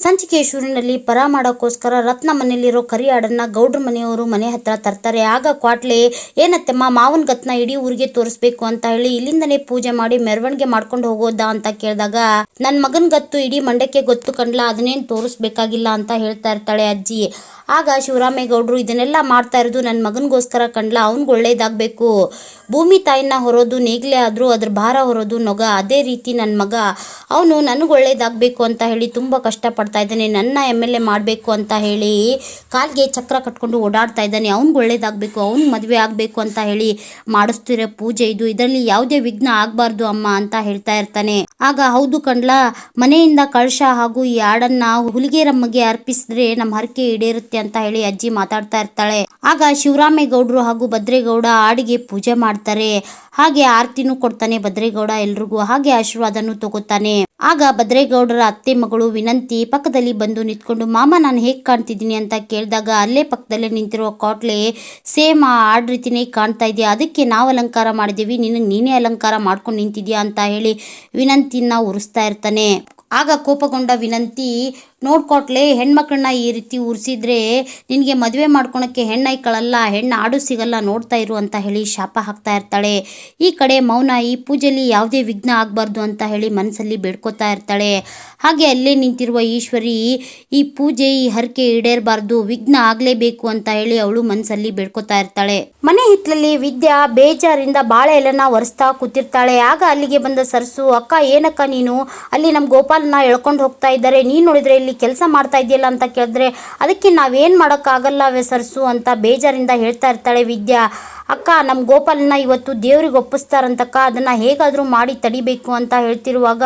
ಸಂಚಿಕೆ ಶೂರಿನಲ್ಲಿ ಪರ ಮಾಡೋಕ್ಕೋಸ್ಕರ ರತ್ನ ಮನೆಯಲ್ಲಿರೋ ಕರಿ ಆಡನ್ನ ಗೌಡ್ರ ಮನೆಯವರು ಮನೆ ಹತ್ರ ತರ್ತಾರೆ. ಆಗ ಕ್ವಾಟ್ಲೆ, ಏನತ್ತೆಮ್ಮ, ಮಾವನ ಗತ್ನ ಇಡೀ ಊರಿಗೆ ತೋರಿಸ್ಬೇಕು ಅಂತ ಹೇಳಿ ಇಲ್ಲಿಂದನೇ ಪೂಜೆ ಮಾಡಿ ಮೆರವಣಿಗೆ ಮಾಡ್ಕೊಂಡು ಹೋಗೋದಾ ಅಂತ ಕೇಳಿದಾಗ ನನ್ನ ಮಗನ ಗತ್ತು ಇಡೀ ಮಂಡಕ್ಕೆ ಗೊತ್ತು ಕಂಡ್ಲ ಅದನ್ನೇನು ತೋರಿಸ್ಬೇಕಾಗಿಲ್ಲ ಅಂತ ಹೇಳ್ತಾ ಇರ್ತಾಳೆ ಅಜ್ಜಿ. ಆಗ ಶಿವರಾಮೇಗೌಡರು ಇದನ್ನೆಲ್ಲ ಮಾಡ್ತಾ ಇರೋದು ನನ್ನ ಮಗನಿಗೋಸ್ಕರ ಕಂಡ್ಲ ಅವ್ನಿಗೆ ಒಳ್ಳೇದಾಗಬೇಕು. ಭೂಮಿ ತಾಯಿನ ಹೊರೋದು, ನೇಗ್ಲೆ ಆದರೂ ಅದ್ರ ಭಾರ ಹೊರೋದು, ನೊಗ ಅದೇ ರೀತಿ ನನ್ನ ಮಗ. ಅವನು ನನಗೆ ಒಳ್ಳೇದಾಗಬೇಕು ಅಂತ ಹೇಳಿ ತುಂಬ ಕಷ್ಟಪಡ್ತಾ ಇದ್ದಾನೆ. ನನ್ನ ಎಂ ಎಲ್ ಎ ಮಾಡಬೇಕು ಅಂತ ಹೇಳಿ ಕಾಲಿಗೆ ಚಕ್ರ ಕಟ್ಕೊಂಡು ಓಡಾಡ್ತಾ ಇದ್ದಾನೆ. ಅವ್ನಿಗೆ ಒಳ್ಳೇದಾಗಬೇಕು ಅವ್ನಿಗೆ ಮದುವೆ ಆಗಬೇಕು ಅಂತ ಹೇಳಿ ಮಾಡಿಸ್ತಿರೋ ಪೂಜೆ ಇದು. ಇದರಲ್ಲಿ ಯಾವುದೇ ವಿಘ್ನ ಆಗಬಾರ್ದು ಅಮ್ಮ ಅಂತ ಹೇಳ್ತಾ ಇರ್ತಾನೆ. ಆಗ ಹೌದು ಕಂಡ್ಲ, ಮನೆಯಿಂದ ಕಳಶ ಹಾಗೂ ಈ ಹಾಡನ್ನ ಹುಲಿಗೇರಮ್ಮಗೆ ಅರ್ಪಿಸಿದ್ರೆ ನಮ್ಮ ಹರಕೆ ಈಡೇರುತ್ತೆ ಅಂತ ಹೇಳಿ ಅಜ್ಜಿ ಮಾತಾಡ್ತಾ ಇರ್ತಾಳೆ. ಆಗ ಶಿವರಾಮೇಗೌಡರು ಹಾಗೂ ಭದ್ರೇಗೌಡ ಹಾಡಿಗೆ ಪೂಜೆ ಮಾಡ್ತಾರೆ. ಹಾಗೆ ಆರತಿನೂ ಕೊಡ್ತಾನೆ ಭದ್ರೇಗೌಡ ಎಲ್ರಿಗೂ, ಹಾಗೆ ಆಶೀರ್ವಾದನೂ ತಗೋತಾನೆ. ಆಗ ಭದ್ರೇಗೌಡರ ಅತ್ತೆ ಮಗಳು ವಿನಂತಿ ಪಕ್ಕದಲ್ಲಿ ಬಂದು ನಿಂತ್ಕೊಂಡು, ಮಾಮ, ನಾನು ಹೇಗೆ ಕಾಣ್ತಿದ್ದೀನಿ? ಅಂತ ಕೇಳಿದಾಗ ಅಲ್ಲೇ ಪಕ್ಕದಲ್ಲೇ ನಿಂತಿರುವ ಕಾಟ್ಲೆ, ಸೇಮ್ ಆ ಹಾಡ್ ರೀತಿನೇ ಕಾಣ್ತಾ ಇದೆಯಾ? ಅದಕ್ಕೆ ನಾವು ಅಲಂಕಾರ ಮಾಡಿದ್ದೀವಿ ನಿನಗೆ ನೀನೇ ಅಲಂಕಾರ ಮಾಡ್ಕೊಂಡು ನಿಂತಿದ್ಯಾ? ಅಂತ ಹೇಳಿ ವಿನಂತಿನ ಉರಿಸ್ತಾ ಇರ್ತಾನೆ. ಆಗ ಕೋಪಗೊಂಡ ವಿನಂತಿ, ನೋಡ್ಕೊಟ್ಲೆ, ಹೆಣ್ಮಕ್ಳನ್ನ ಈ ರೀತಿ ಉರಿಸಿದ್ರೆ ನಿನಗೆ ಮದುವೆ ಮಾಡ್ಕೊಳಕ್ಕೆ ಹೆಣ್ಣೈಕಳಲ್ಲ, ಹೆಣ್ಣು ಆಡು ಸಿಗಲ್ಲ, ನೋಡ್ತಾ ಇರು ಅಂತ ಹೇಳಿ ಶಾಪ ಹಾಕ್ತಾ ಇರ್ತಾಳೆ. ಈ ಕಡೆ ಮೌನ ಪೂಜೆಯಲ್ಲಿ ಯಾವುದೇ ವಿಘ್ನ ಆಗಬಾರ್ದು ಅಂತ ಹೇಳಿ ಮನಸ್ಸಲ್ಲಿ ಬೇಡ್ಕೋತಾ ಇರ್ತಾಳೆ. ಹಾಗೆ ಅಲ್ಲೇ ನಿಂತಿರುವ ಈಶ್ವರಿ, ಈ ಪೂಜೆ, ಈ ಹರಕೆ ಈಡೇರಬಾರ್ದು, ವಿಘ್ನ ಆಗಲೇಬೇಕು ಅಂತ ಹೇಳಿ ಅವಳು ಮನಸ್ಸಲ್ಲಿ ಬೇಡ್ಕೊತಾ ಇರ್ತಾಳೆ. ಮನೆ ಹಿತ್ತಲಲ್ಲಿ ವಿದ್ಯಾ ಬೇಜಾರಿಂದ ಬಾಳೆ ಎಲೆನ ಒರೆಸ್ತಾ ಕೂತಿರ್ತಾಳೆ. ಆಗ ಅಲ್ಲಿಗೆ ಬಂದ ಸರ್ಸು, ಅಕ್ಕ, ಏನಕ್ಕ ನೀನು? ಅಲ್ಲಿ ನಮ್ಮ ಗೋಪಾಲನ ಎಳ್ಕೊಂಡು ಹೋಗ್ತಾ ಇದ್ದಾರೆ. ನೀನು ನೋಡಿದ್ರೆ ಇಲ್ಲಿ ಕೆಲಸ ಮಾಡ್ತಾ ಇದೆಯಲ್ಲ ಅಂತ ಕೇಳಿದ್ರೆ, ಅದಕ್ಕೆ ನಾವೇನು ಮಾಡೋಕ್ಕಾಗಲ್ಲವೇ ಸರ್ಸು? ಅಂತ ಬೇಜಾರಿಂದ ಹೇಳ್ತಾ ಇರ್ತಾಳೆ ವಿದ್ಯಾ. ಅಕ್ಕ ನಮ್ಮ ಗೋಪಾಲನ್ನ ಇವತ್ತು ದೇವ್ರಿಗೆ ಒಪ್ಪಿಸ್ತಾರಂತಕ್ಕ, ಅದನ್ನು ಹೇಗಾದರೂ ಮಾಡಿ ತಡಿಬೇಕು ಅಂತ ಹೇಳ್ತಿರುವಾಗ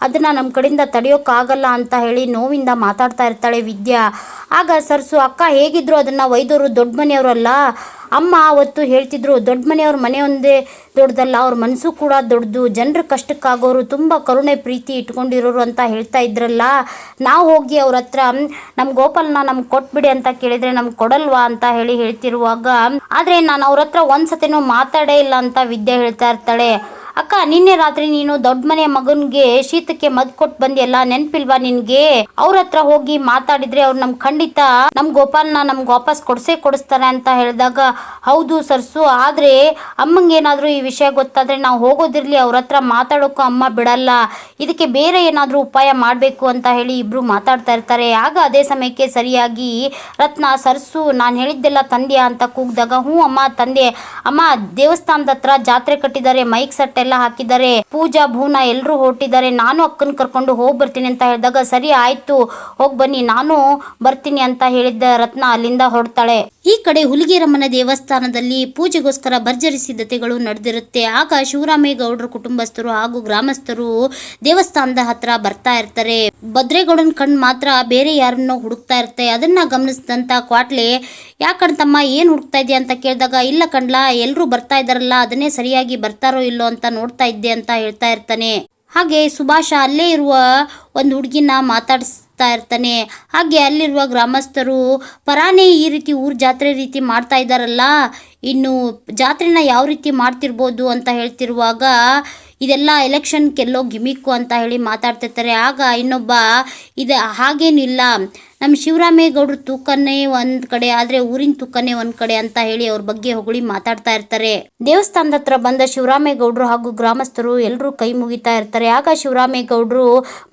ಅದನ್ನು ನಮ್ಮ ಕಡೆಯಿಂದ ತಡೆಯೋಕ್ಕಾಗಲ್ಲ ಅಂತ ಹೇಳಿ ನೋವಿಂದ ಮಾತಾಡ್ತಾ ಇರ್ತಾಳೆ ವಿದ್ಯಾ. ಆಗ ಸರ್ಸು, ಅಕ್ಕ, ಹೇಗಿದ್ರು ಅದನ್ನು ವೈದ್ಯರು ದೊಡ್ಡ ಮನೆಯವರಲ್ಲ? ಅಮ್ಮ ಅವತ್ತು ಹೇಳ್ತಿದ್ರು, ದೊಡ್ಡ ಮನೆಯವ್ರ ಮನೆ ಒಂದೇ ದೊಡ್ಡದಲ್ಲ ಅವ್ರ ಮನಸ್ಸು ಕೂಡ ದೊಡ್ಡದು ಜನರ ಕಷ್ಟಕ್ಕಾಗೋರು ತುಂಬ ಕರುಣೆ ಪ್ರೀತಿ ಇಟ್ಕೊಂಡಿರೋರು ಅಂತ ಹೇಳ್ತಾ ಇದ್ರಲ್ಲ. ನಾವು ಹೋಗಿ ಅವ್ರ ಹತ್ರ ನಮ್ಮ ಗೋಪಾಲನ ನಮ್ಗೆ ಕೊಟ್ಬಿಡಿ ಅಂತ ಕೇಳಿದ್ರೆ ನಮ್ಗೆ ಕೊಡಲ್ವಾ? ಅಂತ ಹೇಳಿ ಹೇಳ್ತಿರುವಾಗ, ಆದರೆ ನಾನು ಅವ್ರ ಹತ್ರ ಒಂದ್ಸತಿನೂ ಮಾತಾಡೇ ಇಲ್ಲ ಅಂತ ವಿದ್ಯೆ ಹೇಳ್ತಾ ಇರ್ತಾಳೆ. ಅಕ್ಕ, ನಿನ್ನೆ ರಾತ್ರಿ ನೀನು ದೊಡ್ಡ ಮನೆಯ ಮಗನ್ಗೆ ಶೀತಕ್ಕೆ ಮದ್ ಕೊಟ್ಟು ಬಂದಿಯಲ್ಲ, ನೆನ್ಪಿಲ್ವಾ ನಿನ್ಗೆ? ಅವ್ರ ಹತ್ರ ಹೋಗಿ ಮಾತಾಡಿದ್ರೆ ಅವ್ರು ನಮ್ ಖಂಡಿತ ನಮ್ ಗೋಪಾಲ್ನ ನಮ್ಗೆ ವಾಪಸ್ ಕೊಡ್ಸೇ ಕೊಡಿಸ್ತಾರೆ ಅಂತ ಹೇಳಿದಾಗ, ಹೌದು ಸರ್ಸು, ಆದ್ರೆ ಅಮ್ಮಂಗೆ ಏನಾದ್ರೂ ಈ ವಿಷಯ ಗೊತ್ತಾದ್ರೆ ನಾವು ಹೋಗೋದಿರ್ಲಿ, ಅವ್ರ ಹತ್ರ ಮಾತಾಡೋಕು ಅಮ್ಮ ಬಿಡಲ್ಲ. ಇದಕ್ಕೆ ಬೇರೆ ಏನಾದ್ರೂ ಉಪಾಯ ಮಾಡಬೇಕು ಅಂತ ಹೇಳಿ ಇಬ್ರು ಮಾತಾಡ್ತಾ ಇರ್ತಾರೆ. ಆಗ ಅದೇ ಸಮಯಕ್ಕೆ ಸರಿಯಾಗಿ ರತ್ನ, ಸರ್ಸು, ನಾನು ಹೇಳಿದ್ದೆಲ್ಲ ತಂದೆಯಾ ಅಂತ ಕೂಗ್ದಾಗ, ಹ್ಞೂ ಅಮ್ಮ, ತಂದೆ. ಅಮ್ಮ, ದೇವಸ್ಥಾನದ ಹತ್ರ ಜಾತ್ರೆ ಕಟ್ಟಿದ್ದಾರೆ, ಮೈಕ್ ಸೆಟ್ ಎಲ್ಲ ಹಾಕಿದ್ದಾರೆ. ಪೂಜಾ ಭೂನ ಎಲ್ಲರೂ ಹೊರಟಿದ್ದಾರೆ. ನಾನು ಅಕ್ಕನ ಕರ್ಕೊಂಡು ಹೋಗಿ ಬರ್ತೀನಿ ಅಂತ ಹೇಳಿದಾಗ, ಸರಿ ಆಯ್ತು, ಹೋಗಿ ಬನ್ನಿ, ನಾನು ಬರ್ತೀನಿ ಅಂತ ಹೇಳಿದ್ದ ರತ್ನ ಅಲ್ಲಿಂದ ಹೊರಡ್ತಾಳೆ. ಈ ಕಡೆ ಹುಲಿಗೇರಮ್ಮನ ದೇವಸ್ಥಾನದಲ್ಲಿ ಪೂಜೆಗೋಸ್ಕರ ಭರ್ಜರಿ ಸಿದ್ಧತೆಗಳು ನಡೆದಿರುತ್ತೆ. ಆಗ ಶಿವರಾಮೇಗೌಡರ ಕುಟುಂಬಸ್ಥರು ಹಾಗೂ ಗ್ರಾಮಸ್ಥರು ದೇವಸ್ಥಾನದ ಹತ್ರ ಬರ್ತಾ ಇರ್ತಾರೆ. ಭದ್ರೇಗೌಡನ ಕಣ್ ಮಾತ್ರ ಬೇರೆ ಯಾರನ್ನೋ ಹುಡುಕ್ತಾ ಇರುತ್ತೆ. ಅದನ್ನ ಗಮನಿಸಿದಂತ ಕ್ವಾಟ್ಲೆ ಯಾಕಂತಮ್ಮ ಏನು ಹುಡುಕ್ತಾ ಇದೆಯಾ? ಅಂತ ಕೇಳಿದಾಗ, ಇಲ್ಲ ಕಣ್ಲ ಎಲ್ಲರೂ ಬರ್ತಾ ಇದಾರಲ್ಲ ಅದನ್ನೇ ಸರಿಯಾಗಿ ಬರ್ತಾರೋ ಇಲ್ಲೋ ಅಂತ ನೋಡ್ತಾ ಇದ್ದೆ ಅಂತ ಹೇಳ್ತಾ ಇರ್ತಾನೆ. ಹಾಗೆ ಸುಭಾಷ ಅಲ್ಲೇ ಇರುವ ಒಂದು ಹುಡುಗಿನ ಮಾತಾಡಿಸ್ತಾ ಇರ್ತಾನೆ. ಹಾಗೆ ಅಲ್ಲಿರುವ ಗ್ರಾಮಸ್ಥರು, ಪರಾನೇ ಈ ರೀತಿ ಊರ್ ಜಾತ್ರೆ ರೀತಿ ಮಾಡ್ತಾ ಇದ್ದಾರಲ್ಲ, ಇನ್ನು ಜಾತ್ರೆನ ಯಾವ ರೀತಿ ಮಾಡ್ತಿರ್ಬೋದು ಅಂತ ಹೇಳ್ತಿರುವಾಗ ಇದೆಲ್ಲ ಎಲೆಕ್ಷನ್ ಗೆಲ್ಲೋ ಗಿಮಿಕ್ಕು ಅಂತ ಹೇಳಿ ಮಾತಾಡ್ತಿರ್ತಾರೆ. ಆಗ ಇನ್ನೊಬ್ಬ, ಇದು ಹಾಗೇನಿಲ್ಲ ನಮ್ಮ ಶಿವರಾಮೇಗೌಡ್ರ ತೂಕನೇ ಒಂದ್ ಕಡೆ, ಆದ್ರೆ ಊರಿನ ತೂಕನೇ ಒಂದ್ ಕಡೆ ಅಂತ ಹೇಳಿ ಅವ್ರ ಬಗ್ಗೆ ಹೊಗಳಿ ಮಾತಾಡ್ತಾ ಇರ್ತಾರೆ. ದೇವಸ್ಥಾನದ ಹತ್ರ ಬಂದ ಶಿವರಾಮೇಗೌಡರು ಹಾಗೂ ಗ್ರಾಮಸ್ಥರು ಎಲ್ಲರೂ ಕೈ ಮುಗಿತಾ ಇರ್ತಾರೆ. ಆಗ ಶಿವರಾಮೇಗೌಡರು,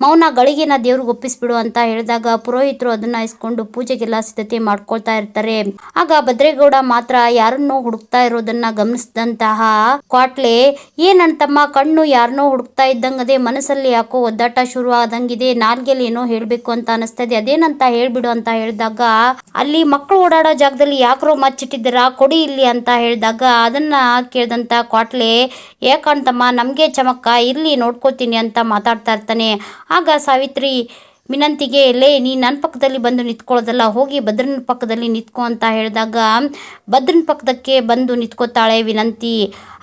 ಮೌನ ಗಳಿಗೆನ ದೇವ್ರಿಗೆ ಒಪ್ಪಿಸ್ಬಿಡು ಅಂತ ಹೇಳಿದಾಗ ಪುರೋಹಿತರು ಅದನ್ನ ಇಸ್ಕೊಂಡು ಪೂಜೆಗೆಲ್ಲ ಸಿದ್ಧತೆ ಮಾಡ್ಕೊಳ್ತಾ ಇರ್ತಾರೆ. ಆಗ ಭದ್ರೇಗೌಡ ಮಾತ್ರ ಯಾರನ್ನೋ ಹುಡುಕ್ತಾ ಇರೋದನ್ನ ಗಮನಿಸಿದಂತಹ ಕ್ವಾಟ್ಲೆ, ಏನಂತಮ್ಮ, ಕಣ್ಣು ಯಾರನ್ನೋ ಹುಡುಕ್ತಾ ಇದ್ದಂಗದೆ ಮನಸ್ಸಲ್ಲಿ ಯಾಕೋ ಒದ್ದಾಟ ಶುರು ಆದಂಗಿದೆ ನಾಲ್ಗೆಲ್ಲಿ ಏನೋ ಹೇಳ್ಬೇಕು ಅಂತ ಅನಿಸ್ತಾ ಇದೆ, ಅದೇನಂತ ಹೇಳ್ಬಿಡು ಅಂತ ಹೇಳಿದಾಗ, ಅಲ್ಲಿ ಮಕ್ಕಳು ಓಡಾಡೋ ಜಾಗದಲ್ಲಿ ಯಾಕ್ರೋ ಮಚ್ಚಿಟ್ಟಿದ್ದೀರಾ, ಕೊಡಿ ಇಲ್ಲಿ ಅಂತ ಹೇಳಿದಾಗ, ಅದನ್ನ ಕೇಳಿದಂತ ಕ್ವಾಟ್ಲೆ ಯಾಕಂತಮ್ಮ ನಮಗೆ ಚಮಕ್ಕ ಇರ್ಲಿ ನೋಡ್ಕೋತೀನಿ ಅಂತ ಮಾತಾಡ್ತಾ ಇರ್ತಾನೆ. ಆಗ ಸಾವಿತ್ರಿ ವಿನಂತಿಗೆ ಲೇ, ನೀ ನನ್ನ ಪಕ್ಕದಲ್ಲಿ ಬಂದು ನಿಂತ್ಕೊಳ್ಳೋದಲ್ಲ, ಹೋಗಿ ಭದ್ರನ ಪಕ್ಕದಲ್ಲಿ ನಿಂತ್ಕೊ ಅಂತ ಹೇಳಿದಾಗ, ಭದ್ರನ ಪಕ್ಕದಕ್ಕೆ ಬಂದು ನಿಂತ್ಕೋತಾಳೆ ವಿನಂತಿ.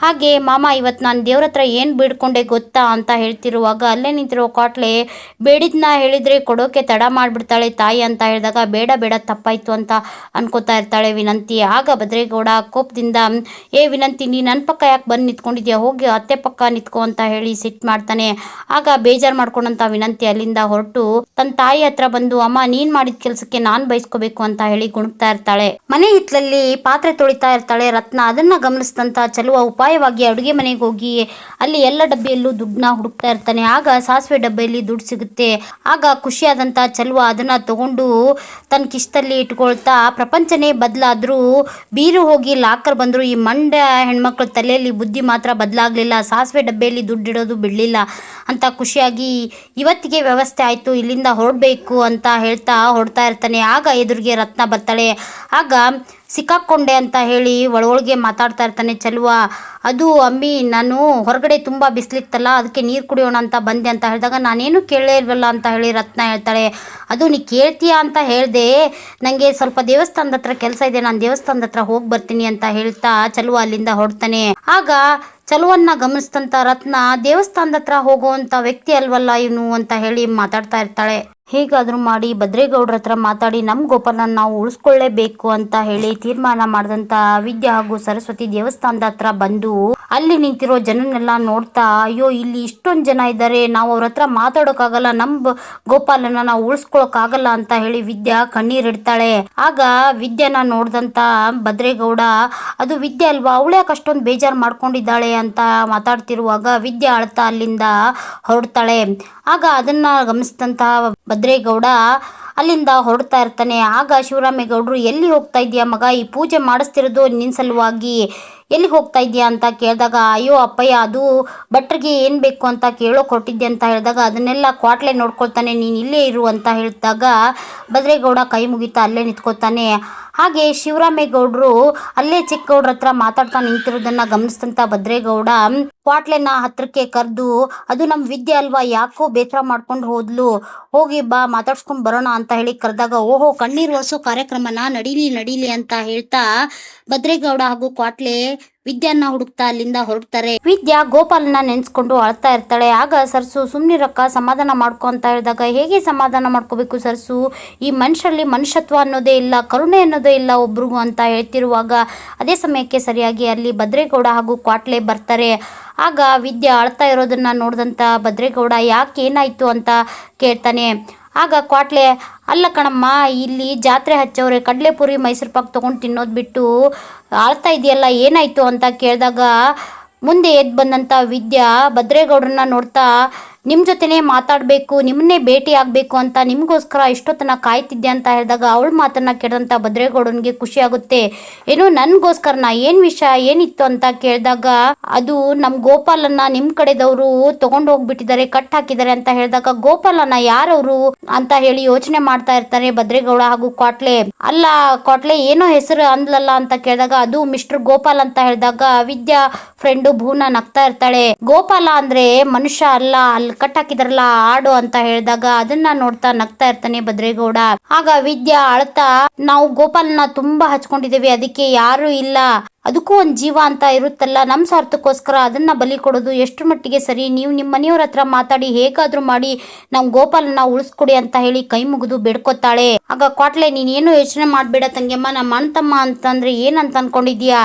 ಹಾಗೆ, ಮಾಮ ಇವತ್ತು ನಾನು ದೇವ್ರ ಹತ್ರ ಏನು ಬೇಡ್ಕೊಂಡೆ ಗೊತ್ತಾ ಅಂತ ಹೇಳ್ತಿರುವಾಗ, ಅಲ್ಲೇ ನಿಂತಿರೋ ಕಾಟ್ಲೆ, ಬೇಡಿದ್ನ ಹೇಳಿದರೆ ಕೊಡೋಕೆ ತಡ ಮಾಡಿಬಿಡ್ತಾಳೆ ತಾಯಿ ಅಂತ ಹೇಳಿದಾಗ, ಬೇಡ ಬೇಡ, ತಪ್ಪಾಯಿತು ಅಂತ ಅನ್ಕೋತಾ ಇರ್ತಾಳೆ ವಿನಂತಿ. ಆಗ ಭದ್ರೇಗೌಡ ಕೋಪದಿಂದ, ಏ ವಿನಂತಿ, ನೀ ನನ್ನ ಪಕ್ಕ ಯಾಕೆ ಬಂದು ನಿಂತ್ಕೊಂಡಿದ್ಯಾ? ಹೋಗಿ ಅತ್ತೆ ಪಕ್ಕ ನಿಂತ್ಕೊ ಅಂತ ಹೇಳಿ ಸಿಟ್ಟು ಮಾಡ್ತಾನೆ. ಆಗ ಬೇಜಾರು ಮಾಡ್ಕೊಂಡಂಥ ವಿನಂತಿ ಅಲ್ಲಿಂದ ಹೊರಟು ತನ್ನ ತಾಯಿ ಹತ್ರ ಬಂದು, ಅಮ್ಮ, ನೀನ್ ಮಾಡಿದ ಕೆಲಸಕ್ಕೆ ನಾನ್ ಬಯಸ್ಕೋಬೇಕು ಅಂತ ಹೇಳಿ ಗುಣಗ್ತಾ ಇರ್ತಾಳೆ. ಮನೆ ಹಿತ್ಲಲ್ಲಿ ಪಾತ್ರೆ ತೊಳಿತಾ ಇರ್ತಾಳೆ ರತ್ನ. ಅದನ್ನ ಗಮನಿಸಿದಂತ ಚಲುವ ಉಪಾಯವಾಗಿ ಅಡುಗೆ ಮನೆಗೆ ಹೋಗಿ, ಅಲ್ಲಿ ಎಲ್ಲ ಡಬ್ಬಿಯಲ್ಲೂ ದುಡ್ಡನ್ನ ಹುಡುಕ್ತಾ ಇರ್ತಾನೆ. ಆಗ ಸಾಸಿವೆ ಡಬ್ಬೆಯಲ್ಲಿ ದುಡ್ಡು ಸಿಗುತ್ತೆ. ಆಗ ಖುಷಿಯಾದಂತ ಚಲುವ ಅದನ್ನ ತಗೊಂಡು ತನ್ನ ಕಿಸ್ತಲ್ಲಿ ಇಟ್ಕೊಳ್ತಾ, ಪ್ರಪಂಚನೇ ಬದಲಾದ್ರೂ ಬೀರು ಹೋಗಿ ಲಾಕರ್ ಬಂದ್ರು ಈ ಮಂಡ್ಯ ಹೆಣ್ಮಕ್ಳ ತಲೆಯಲ್ಲಿ ಬುದ್ಧಿ ಮಾತ್ರ ಬದಲಾಗ್ಲಿಲ್ಲ. ಸಾಸಿವೆ ಡಬ್ಬೆಯಲ್ಲಿ ದುಡ್ಡಿಡೋದು ಬಿಡಲಿಲ್ಲ ಅಂತ ಖುಷಿಯಾಗಿ, ಇವತ್ತಿಗೆ ವ್ಯವಸ್ಥೆ ಆಯ್ತು, ಇಲ್ಲಿಂದ ಹೊರಡ್ಬೇಕು ಅಂತ ಹೇಳ್ತಾ ಹೊಡ್ತಾ ಇರ್ತಾನೆ. ಆಗ ಎದುರಿಗೆ ರತ್ನ ಬರ್ತಾಳೆ. ಆಗ ಸಿಕ್ಕಾಕ್ಕೊಂಡೆ ಅಂತ ಹೇಳಿ ಒಳಗೆ ಮಾತಾಡ್ತಾ ಇರ್ತಾನೆ. ಚಲುವ, ಅದು ಅಮ್ಮಿ, ನಾನು ಹೊರಗಡೆ ತುಂಬ ಬಿಸಿಲಿತ್ತಲ್ಲ, ಅದಕ್ಕೆ ನೀರು ಕುಡಿಯೋಣ ಅಂತ ಬಂದೆ ಅಂತ ಹೇಳಿದಾಗ, ನಾನೇನು ಕೇಳಲೇ ಇಲ್ವಲ್ಲ ಅಂತ ಹೇಳಿ ರತ್ನ ಹೇಳ್ತಾಳೆ. ಅದು ನೀ ಕೇಳ್ತೀಯಾ ಅಂತ ಹೇಳಿದೆ. ನನಗೆ ಸ್ವಲ್ಪ ದೇವಸ್ಥಾನದ ಹತ್ರ ಕೆಲಸ ಇದೆ. ನಾನು ದೇವಸ್ಥಾನದ ಹತ್ರ ಹೋಗಿ ಬರ್ತೀನಿ ಅಂತ ಹೇಳ್ತಾ ಚಲುವ ಅಲ್ಲಿಂದ ಹೊಡ್ತಾನೆ ಆಗ ಚಲುವನ್ನ ಗಮನಿಸಿದಂತ ರತ್ನ ದೇವಸ್ಥಾನದ ಹತ್ರ ಹೋಗುವಂತ ವ್ಯಕ್ತಿ ಅಲ್ವಲ್ಲ ಇವನು ಅಂತ ಹೇಳಿ ಮಾತಾಡ್ತಾ ಇರ್ತಾಳೆ. ಹೇಗಾದ್ರೂ ಮಾಡಿ ಭದ್ರೇಗೌಡ್ರ ಹತ್ರ ಮಾತಾಡಿ ನಮ್ಮ ಗೋಪಾಲನ ನಾವು ಉಳಿಸ್ಕೊಳ್ಳೇಬೇಕು ಅಂತ ಹೇಳಿ ತೀರ್ಮಾನ ಮಾಡಿದಂತ ವಿದ್ಯಾ ಹಾಗೂ ಸರಸ್ವತಿ ದೇವಸ್ಥಾನದ ಹತ್ರ ಬಂದು ಅಲ್ಲಿ ನಿಂತಿರೋ ಜನನೆಲ್ಲ ನೋಡ್ತಾ, ಅಯ್ಯೋ, ಇಲ್ಲಿ ಇಷ್ಟೊಂದು ಜನ ಇದ್ದಾರೆ ನಾವು ಅವ್ರ ಹತ್ರ ಮಾತಾಡೋಕ್ಕಾಗಲ್ಲ ನಮ್ಮ ಗೋಪಾಲನ ನಾವು ಉಳಿಸ್ಕೊಳಕ್ಕಾಗಲ್ಲ ಅಂತ ಹೇಳಿ ವಿದ್ಯಾ ಕಣ್ಣೀರಿಡ್ತಾಳೆ ಆಗ ವಿದ್ಯಾನ ನೋಡ್ದಂತ ಭದ್ರೇಗೌಡ, ಅದು ವಿದ್ಯೆ ಅಲ್ವಾ? ಅವಳೇ ಅಷ್ಟೊಂದು ಬೇಜಾರು ಮಾಡ್ಕೊಂಡಿದ್ದಾಳೆ? ಅಂತ ಮಾತಾಡ್ತಿರುವಾಗ ವಿದ್ಯಾ ಅಳ್ತಾ ಅಲ್ಲಿಂದ ಹೊರಡ್ತಾಳೆ. ಆಗ ಅದನ್ನ ಗಮನಿಸಿದಂತಹ ಭದ್ರೇಗೌಡ ಅಲ್ಲಿಂದ ಹೊರಡ್ತಾ ಇರ್ತಾನೆ. ಆಗ ಶಿವರಾಮೇಗೌಡರು, ಎಲ್ಲಿ ಹೋಗ್ತಾ ಇದ್ದೀಯ ಮಗ? ಈ ಪೂಜೆ ಮಾಡಿಸ್ತಿರೋದು ನಿನ್ನ ಸಲುವಾಗಿ ಎಲ್ಲಿ ಹೋಗ್ತಾ ಇದೀಯಾ ಅಂತ ಕೇಳಿದಾಗ, ಅಯ್ಯೋ ಅಪ್ಪಯ್ಯ, ಅದು ಭಟ್ರಿಗೆ ಏನು ಬೇಕು ಅಂತ ಕೇಳೋ ಕೊಟ್ಟಿದ್ದೆ ಅಂತ ಹೇಳಿದಾಗ, ಅದನ್ನೆಲ್ಲ ಕ್ವಾಟ್ಲೆ ನೋಡ್ಕೊಳ್ತಾನೆ, ನೀನು ಇಲ್ಲೇ ಇರು ಅಂತ ಹೇಳಿದಾಗ ಭದ್ರೇಗೌಡ ಕೈ ಮುಗಿತಾ ಅಲ್ಲೇ ನಿಂತ್ಕೋತಾನೆ ಹಾಗೆ ಶಿವರಾಮೇಗೌಡರು ಅಲ್ಲೇ ಚಿಕ್ಕಗೌಡ್ರ ಹತ್ರ ಮಾತಾಡ್ತಾ ನಿಂತಿರೋದನ್ನ ಗಮನಿಸಿದಂತ ಭದ್ರೇಗೌಡ ಕ್ವಾಟ್ಲೆನ ಹತ್ರಕ್ಕೆ ಕರೆದು, ಅದು ನಮ್ಮ ವಿದ್ಯೆ ಅಲ್ವಾ? ಯಾಕೋ ಬೇಸರ ಮಾಡ್ಕೊಂಡು ಹೋದ್ಲು. ಹೋಗಿ ಬಾ, ಮಾತಾಡ್ಸ್ಕೊಂಡು ಬರೋಣ ಅಂತ ಹೇಳಿ ಕರೆದಾಗ, ಓಹೋ, ಕಣ್ಣೀರು ಒರೆಸೋ ಕಾರ್ಯಕ್ರಮನ ನಡೀಲಿ ನಡೀಲಿ ಅಂತ ಹೇಳ್ತಾ ಭದ್ರೇಗೌಡ ಹಾಗೂ ಕ್ವಾಟ್ಲೆ ವಿದ್ಯಾನ ಹುಡುಕ್ತಾ ಅಲ್ಲಿಂದ ಹೊರಡ್ತಾರೆ. ವಿದ್ಯಾ ಗೋಪಾಲನ ನೆನ್ಸ್ಕೊಂಡು ಅಳ್ತಾ ಇರ್ತಾಳೆ. ಆಗ ಸರ್ಸು, ಸುಮ್ನಿರಕ್ಕ, ಸಮಾಧಾನ ಮಾಡ್ಕೊ ಅಂತ ಹೇಳಿದಾಗ ಹೇಗೆ ಸಮಾಧಾನ ಮಾಡ್ಕೋಬೇಕು ಸರ್ಸು? ಈ ಮನುಷ್ಯರಲ್ಲಿ ಮನುಷ್ಯತ್ವ ಅನ್ನೋದೇ ಇಲ್ಲ, ಕರುಣೆ ಅನ್ನೋದೇ ಇಲ್ಲ ಒಬ್ರಿಗೂ ಅಂತ ಹೇಳ್ತಿರುವಾಗ ಅದೇ ಸಮಯಕ್ಕೆ ಸರಿಯಾಗಿ ಅಲ್ಲಿ ಭದ್ರೇಗೌಡ ಹಾಗೂ ಕ್ವಾಟ್ಲೆ ಬರ್ತಾರೆ. ಆಗ ವಿದ್ಯಾ ಅಳ್ತಾ ಇರೋದನ್ನ ನೋಡಿದಂತ ಭದ್ರೇಗೌಡ, ಯಾಕೆ ಏನಾಯ್ತು ಅಂತ ಕೇಳ್ತಾನೆ. ಆಗ ಕ್ವಾಟ್ಲೆ, ಅಲ್ಲ ಕಣಮ್ಮ, ಇಲ್ಲಿ ಜಾತ್ರೆ ಹಚ್ಚವ್ರೆ ಕಡಲೆಪುರಿ ಮೈಸೂರು ಪಾಕ್ ತೊಗೊಂಡು ತಿನ್ನೋದು ಬಿಟ್ಟು ಆಳ್ತಾ ಇದೆಯಲ್ಲ, ಏನಾಯ್ತು? ಅಂತ ಕೇಳಿದಾಗ ಮುಂದೆ ಎದ್ದು ಬಂದಂಥ ವಿದ್ಯಾ ಭದ್ರೇಗೌಡ್ರನ್ನ ನೋಡ್ತಾ ನಿಮ್ಮ ಜೊತೆನೇ ಮಾತಾಡಬೇಕು, ನಿಮ್ಮನ್ನೇ ಭೇಟಿ ಆಗಬೇಕು ಅಂತ ನಿಮಗೋಸ್ಕರ ಇಷ್ಟೊತ್ತನ ಕಾಯ್ತಿದ್ದೆ ಅಂತ ಹೇಳಿದಾಗ ಅವಳ ಮಾತನ್ನ ಕೇಳಿದಂಥ ಭದ್ರೇಗೌಡನಿಗೆ ಖುಷಿ ಆಗುತ್ತೆ. ನನಗೋಸ್ಕರ ನಾ ಏನು ವಿಷಯ, ಏನಿತ್ತು ಅಂತ ಕೇಳಿದಾಗ, ಅದು ನಮ್ಮ ಗೋಪಾಲನ್ನ ನಿಮ್ಮ ಕಡೆದವರು ತಗೊಂಡು ಹೋಗ್ಬಿಟ್ಟಿದ್ದಾರೆ, ಕಟ್ ಹಾಕಿದ್ದಾರೆ ಅಂತ ಹೇಳಿದಾಗ ಗೋಪಾಲನ್ನ ಯಾರವರು ಅಂತ ಹೇಳಿ ಯೋಚನೆ ಮಾಡ್ತಾ ಇರ್ತಾರೆ ಭದ್ರೇಗೌಡ ಹಾಗೂ ಕಾಟ್ಲೆ ಅಲ್ಲ ಕಾಟ್ಲೆ ಏನೋ ಹೆಸರು ಅಂದ್ಲಲ್ಲ ಅಂತ ಕೇಳಿದಾಗ, ಅದು ಮಿಸ್ಟರ್ ಗೋಪಾಲ್ ಅಂತ ಹೇಳಿದಾಗ ವಿದ್ಯಾ ಫ್ರೆಂಡು ಭೂನ ನಗ್ತಾ ಇರ್ತಾಳೆ. ಗೋಪಾಲ ಅಂದ್ರೆ ಮನುಷ್ಯ ಅಲ್ಲ ಅಲ್ಲಿ ಕಟ್ ಹಾಕಿದಾರಲ್ಲ, ಆಡು ಅಂತ ಹೇಳಿದಾಗ ಅದನ್ನ ನೋಡ್ತಾ ನಗ್ತಾ ಇರ್ತಾನೆ ಭದ್ರೇಗೌಡ. ಆಗ ವಿದ್ಯಾ ಅಳ್ತಾ, ನಾವು ಗೋಪಾಲನ ತುಂಬಾ ಹಚ್ಕೊಂಡಿದ್ದೇವೆ ಅದಕ್ಕೆ ಯಾರು ಇಲ್ಲ. ಅದಕ್ಕೂ ಒಂದು ಜೀವ ಅಂತ ಇರುತ್ತಲ್ಲ ನಮ್ಮ ಸ್ವಾರ್ಥಕ್ಕೋಸ್ಕರ ಅದನ್ನ ಬಲಿ ಕೊಡೋದು ಎಷ್ಟು ಮಟ್ಟಿಗೆ ಸರಿ? ನೀವು ನಿಮ್ಮ ಮನೆಯವ್ರ ಹತ್ರ ಮಾತಾಡಿ, ಹೇಗಾದ್ರೂ ಮಾಡಿ ನಮ್ ಗೋಪಾಲನ್ನ ಉಳಿಸ್ಕೊಡಿ ಅಂತ ಹೇಳಿ ಕೈ ಮುಗಿದು ಬೇಡ್ಕೊತಾಳೆ. ಆಗ ಕ್ವಾಟ್ಲೆ, ನೀನ್ ಏನು ಯೋಚನೆ ಮಾಡ್ಬೇಡ ತಂಗಿಯಮ್ಮ, ನಮ್ಮ ಅಣ್ತಮ್ಮ ಅಂತಂದ್ರೆ ಏನಂತ ಅನ್ಕೊಂಡಿದ್ಯಾ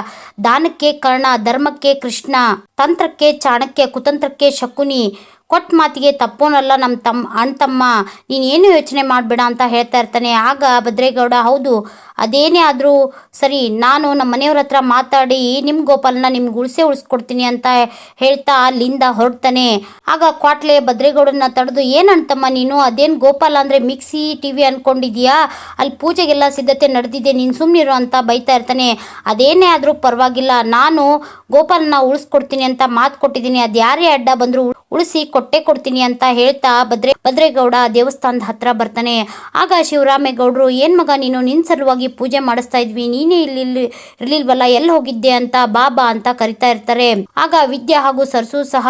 ದಾನಕ್ಕೆ ಕರ್ಣ, ಧರ್ಮಕ್ಕೆ ಕೃಷ್ಣ, ತಂತ್ರಕ್ಕೆ ಚಾಣಕ್ಯ, ಕುತಂತ್ರಕ್ಕೆ ಶಕುನಿ. ಕೊಟ್ಟ ಮಾತಿಗೆ ತಪ್ಪೋನಲ್ಲ ನಮ್ಮ ತಮ್ಮ ಅಣ್ಣ ತಮ್ಮ ನೀನು ಏನು ಯೋಚನೆ ಮಾಡಬೇಡ ಅಂತ ಹೇಳ್ತಾ ಇರ್ತಾನೆ. ಆಗ ಭದ್ರೇಗೌಡ, ಹೌದು, ಅದೇನೇ ಆದರೂ ಸರಿ, ನಾನು ನಮ್ಮ ಮನೆಯವ್ರ ಹತ್ರ ಮಾತಾಡಿ ನಿಮ್ಮ ಗೋಪಾಲನ ನಿಮ್ಗೆ ಉಳಿಸೇ ಉಳಿಸ್ಕೊಡ್ತೀನಿ ಅಂತ ಹೇಳ್ತಾ ಅಲ್ಲಿಂದ ಹೊರಡ್ತಾನೆ. ಆಗ ಕ್ವಾಟ್ಲೆ ಭದ್ರೇಗೌಡನ ತಡೆದು, ಏನು ಅಣ್ತಮ್ಮ ನೀನು? ಅದೇನು ಗೋಪಾಲ ಅಂದರೆ ಮಿಕ್ಸಿ ಟಿ ವಿ ಅಂದ್ಕೊಂಡಿದ್ಯಾ ಅಲ್ಲಿ ಪೂಜೆಗೆಲ್ಲ ಸಿದ್ಧತೆ ನಡೆದಿದೆ, ನೀನು ಸುಮ್ಮನಿರು ಅಂತ ಬೈತಾ ಇರ್ತಾನೆ. ಅದೇನೇ ಆದರೂ ಪರವಾಗಿಲ್ಲ. ನಾನು ಗೋಪಾಲನ ಉಳಿಸ್ಕೊಡ್ತೀನಿ ಅಂತ ಮಾತು ಕೊಟ್ಟಿದ್ದೀನಿ. ಅದು ಯಾರೇ ಅಡ್ಡ ಬಂದರೂ ಉಳಿಸಿ ಕೊಟ್ಟೆ ಕೊಡ್ತೀನಿ ಅಂತ ಹೇಳ್ತಾ ಭದ್ರೆ ಭದ್ರೇಗೌಡ ದೇವಸ್ಥಾನದ ಹತ್ರ ಬರ್ತಾನೆ. ಆಗ ಶಿವರಾಮೇಗೌಡರು, ಏನ್ ಮಗ ನೀನು? ನಿನ್ ಸಲುವಾಗಿ ಪೂಜೆ ಮಾಡಿಸ್ತಾ ಇದ್ವಿ. ನೀನೇ ಇಲ್ಲಿ ಇರ್ಲಿಲ್ವಲ್ಲ? ಎಲ್ ಹೋಗಿದ್ದೆ ಅಂತ ಬಾಬಾ ಅಂತ ಕರಿತಾ ಇರ್ತಾರೆ. ಆಗ ವಿದ್ಯಾ ಹಾಗೂ ಸರ್ಸು ಸಹ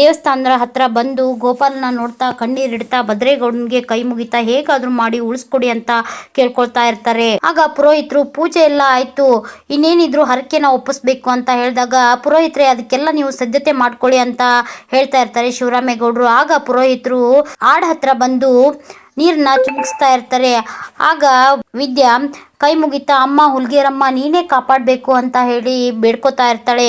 ದೇವಸ್ಥಾನದ ಹತ್ರ ಬಂದು ಗೋಪಾಲನ ನೋಡ್ತಾ ಕಣ್ಣೀರಿಡ್ತಾ ಭದ್ರೇಗೌಡನ್ಗೆ ಕೈ ಮುಗಿತಾ ಹೇಗಾದ್ರೂ ಮಾಡಿ ಉಳಿಸ್ಕೊಡಿ ಅಂತ ಕೇಳ್ಕೊಳ್ತಾ ಇರ್ತಾರೆ. ಆಗ ಪುರೋಹಿತರು, ಪೂಜೆ ಎಲ್ಲ ಆಯ್ತು. ಇನ್ನೇನಿದ್ರು ಹರಕೆನ ಒಪ್ಪಿಸ್ಬೇಕು ಅಂತ ಹೇಳಿದಾಗ, ಪುರೋಹಿತರೆ, ಅದಕ್ಕೆಲ್ಲ ನೀವು ಸಿದ್ಧತೆ ಮಾಡ್ಕೊಳ್ಳಿ ಅಂತ ಹೇಳ್ತಾ ಇರ್ತಾರೆ ಶಿವರಾಮೇಗೌಡರು ಆಗ ಪುರೋಹಿತರು ಆಡ ಹತ್ರ ಬಂದು ನೀರನ್ನ ಚುಮುಕಿಸ್ತಾ ಇರ್ತಾರೆ. ಆಗ ವಿದ್ಯಾ ಕೈ ಮುಗಿತಾ ಅಮ್ಮ ಹುಲ್ಗೇರಮ್ಮ, ನೀನೇ ಕಾಪಾಡಬೇಕು ಅಂತ ಹೇಳಿ ಬೇಡ್ಕೋತಾ ಇರ್ತಾಳೆ.